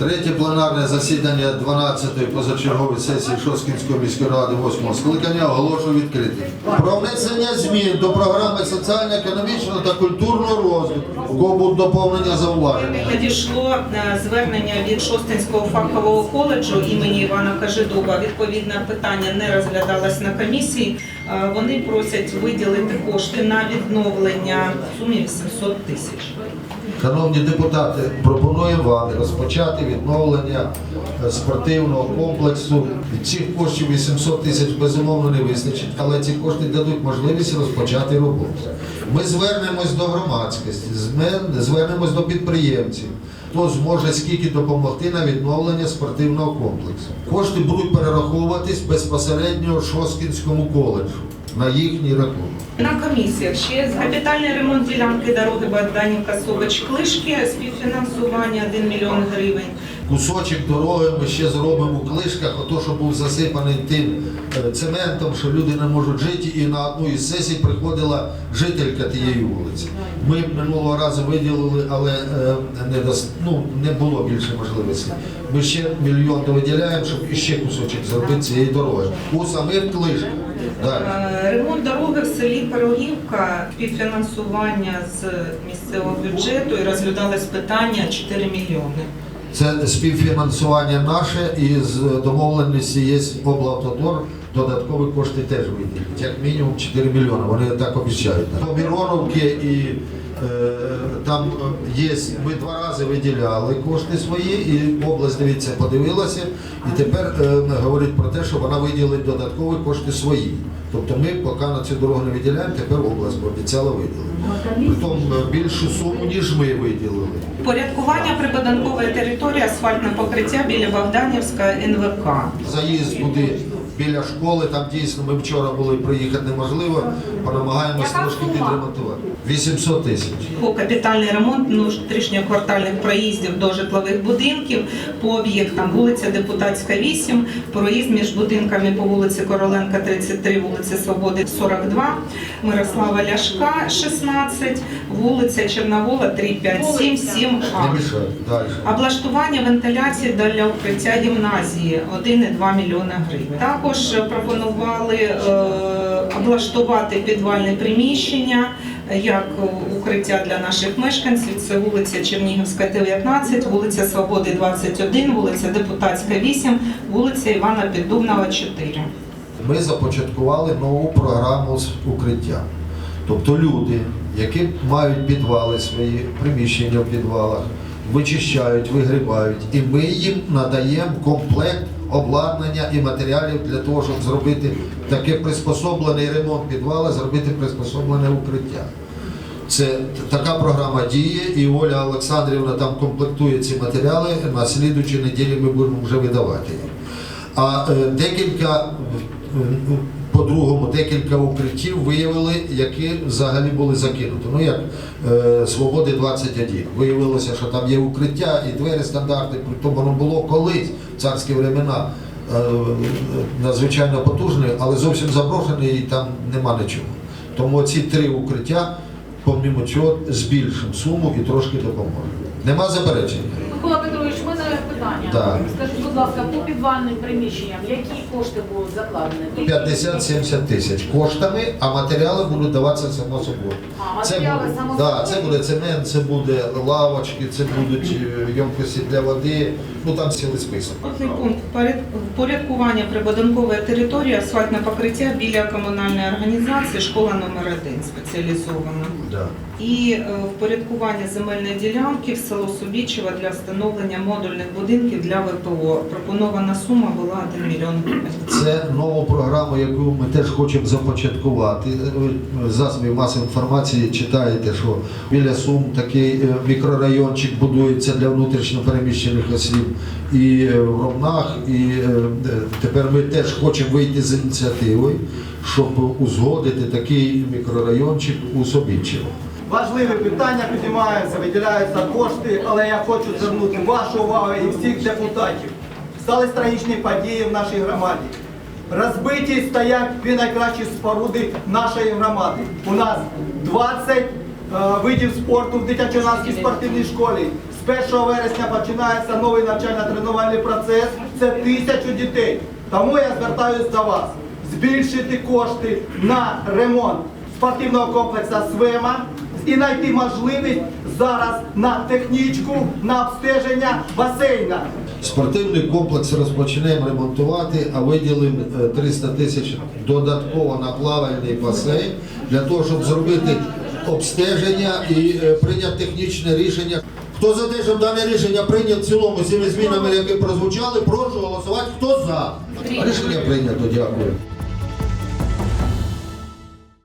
Третє пленарне засідання 12-ї позачергової сесії Шосткінської міської ради 8 скликання оголошую відкритим. Про внесення змін до програми соціально-економічного та культурного розвитку. Будуть доповнення зауваження? Надійшло е, звернення від Шостинського фахового коледжу імені Івана Кажедуба. Відповідне питання не розглядалось на комісії. Е, Вони просять виділити кошти на відновлення в сумі 800 тисяч. Шановні депутати, пропонуємо вам розпочати відновлення е, спортивного комплексу. Цих коштів 800 тисяч безумовно не вистачить, але ці кошти дадуть можливість розпочати роботу. Ми звернемось до громадськості, звернемось до підприємців. Хто зможе скільки допомогти на відновлення спортивного комплексу? Кошти будуть перераховуватись безпосередньо Шоскінському коледжу на їхній рахунок. На комісіях ще капітальний ремонт ділянки дороги Богданівка Собач Клишки, співфінансування 1 мільйон гривень. Кусочок дороги ми ще зробимо у клишках, ото що був засипаний тим е, цементом, що люди не можуть жити, і на одну із сесій приходила жителька тієї вулиці. Ми минулого разу виділили, але е, не, ну, не було більше можливості. Ми ще мільйон виділяємо, щоб іще кусочок зробити цієї дороги. У самих клишках. Е, Ремонт дороги в селі Пирогівка, співфінансування з місцевого бюджету і розглядалось питання 4 мільйони. Це співфінансування наше і з домовленості є облавтодор. Додаткові кошти теж виділять, як мінімум 4 мільйони. Вони так обіцяють. По Мироновці і там е, є. Ми два рази виділяли кошти свої, і область дивіться, подивилася, і тепер е, говорить про те, що вона виділить додаткові кошти свої. Тобто ми поки на цю дорогу не виділяємо, тепер область обіцяла виділити. Притом е, більшу суму, ніж ми виділили. Порядкування прибудинкової території, асфальтне покриття біля Богданівська НВК. Заїзд буде біля школи, там дійсно ми вчора були, приїхати неможливо, понамагаємось трошки підремонтувати. 800 тисяч. По капітальний ремонт внутрішньоквартальних проїздів до житлових будинків по об'єктам вулиця Депутатська 8, проїзд між будинками по вулиці Короленка 33, вулиці Свободи 42, Мирослава Ляшка 16, вулиця Черновола 357, 7 Не А. Далі. Облаштування вентиляції для укриття гімназії 1,2 мільйона гривень. Також пропонували е, облаштувати підвальне приміщення е, як укриття для наших мешканців. Це вулиця Чернігівська, 19, вулиця Свободи, 21, вулиця Депутатська, 8, вулиця Івана Піддубного, 4. Ми започаткували нову програму з укриття. Тобто люди, які мають підвали свої, приміщення в підвалах, вичищають, вигрібають, і ми їм надаємо комплект обладнання і матеріалів для того, щоб зробити таке приспособлений ремонт підвала, зробити приспособлене укриття. Це така програма діє, і Оля Олександрівна там комплектує ці матеріали. На слідучій неділі ми будемо вже видавати їх. А е, декілька, е, по-другому, декілька укриттів виявили, які взагалі були закинуті. Ну як е, Свободи 21. Виявилося, що там є укриття і двері стандарти, притом воно було колись в царські времена. е, Надзвичайно потужне, але зовсім заброшене і там нема нічого. Тому ці три укриття, помимо цього, збільшимо суму і трошки допоможемо. Нема заперечень? Микола Петрович, у питання. Скажіть, будь ласка, по підвальним приміщенням, які кошти будуть закладені? 50-70 тисяч коштами, а матеріали будуть даватися само собою. А, Це матеріали буде, само да, собою? це буде цемент, це буде лавочки, це будуть е, ємкості для води. Ну там цілий список. Одний пункт Поряд- впорядкування прибудинкової території, асфальтне покриття біля комунальної організації, школа номер 1 спеціалізована. Да. І е, впорядкування земельної ділянки в село Субічева для встановлення модульних будинків для ВПО. Пропонована сума була 1 мільйон гривень. Це нову програму, яку ми теж хочемо започаткувати. Ви засобів масової інформації читаєте, що біля Сум такий е, мікрорайончик будується для внутрішньопереміщених осіб і е, в Ромнах. І е, тепер ми теж хочемо вийти з ініціативою, щоб узгодити такий мікрорайончик у Собічево. Важливі питання піднімаються, виділяються кошти, але я хочу звернути вашу увагу і всіх депутатів. Стались трагічні події в нашій громаді. Розбиті стоять дві найкращі споруди нашої громади. У нас 20 видів спорту в дитячо-юнацькій спортивній школі. З 1 вересня починається новий навчально-тренувальний процес. Це тисячу дітей. Тому я звертаюся до вас збільшити кошти на ремонт спортивного комплексу СВЕМА і знайти можливість зараз на технічку, на обстеження басейна. Спортивний комплекс розпочнемо ремонтувати, а виділимо е, 300 тисяч додатково на плавальний басейн для того, щоб зробити обстеження і е, прийняти технічне рішення. Хто за те, щоб дане рішення прийняв в цілому з цими змінами, які прозвучали, прошу голосувати. Хто за? Рішення прийнято. Дякую.